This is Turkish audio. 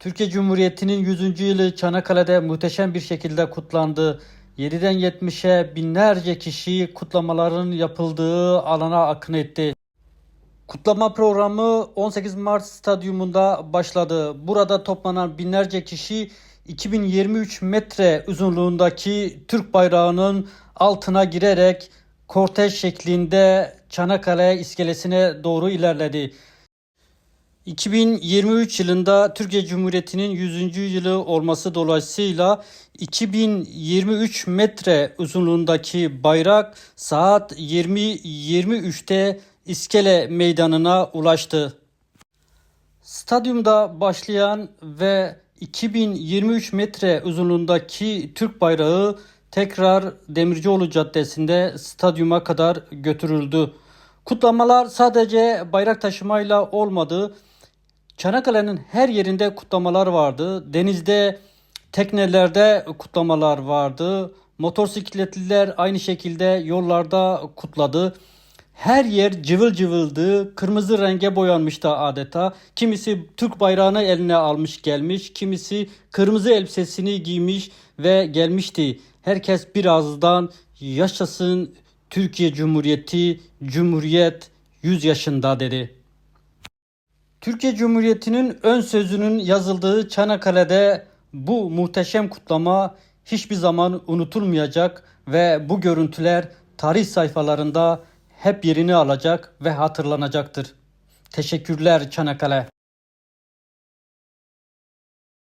Türkiye Cumhuriyeti'nin 100. yılı Çanakkale'de muhteşem bir şekilde kutlandı. 7'den 70'e binlerce kişi kutlamaların yapıldığı alana akın etti. Kutlama programı 18 Mart stadyumunda başladı. Burada toplanan binlerce kişi 2023 metre uzunluğundaki Türk bayrağının altına girerek kortej şeklinde Çanakkale iskelesine doğru ilerledi. 2023 yılında Türkiye Cumhuriyeti'nin 100. yılı olması dolayısıyla 2023 metre uzunluğundaki bayrak saat 20.23'te İskele Meydanı'na ulaştı. Stadyumda başlayan ve 2023 metre uzunluğundaki Türk bayrağı tekrar Demircioğlu Caddesi'nde stadyuma kadar götürüldü. Kutlamalar sadece bayrak taşımayla olmadı. Çanakkale'nin her yerinde kutlamalar vardı. Denizde, teknelerde kutlamalar vardı. Motosikletliler aynı şekilde yollarda kutladı. Her yer cıvıl cıvıldı. Kırmızı renge boyanmıştı adeta. Kimisi Türk bayrağını eline almış gelmiş. Kimisi kırmızı elbisesini giymiş ve gelmişti. Herkes birazdan yaşasın Türkiye Cumhuriyeti, Cumhuriyet 100 yaşında dedi. Türkiye Cumhuriyeti'nin ön sözünün yazıldığı Çanakkale'de bu muhteşem kutlama hiçbir zaman unutulmayacak ve bu görüntüler tarih sayfalarında hep yerini alacak ve hatırlanacaktır. Teşekkürler Çanakkale.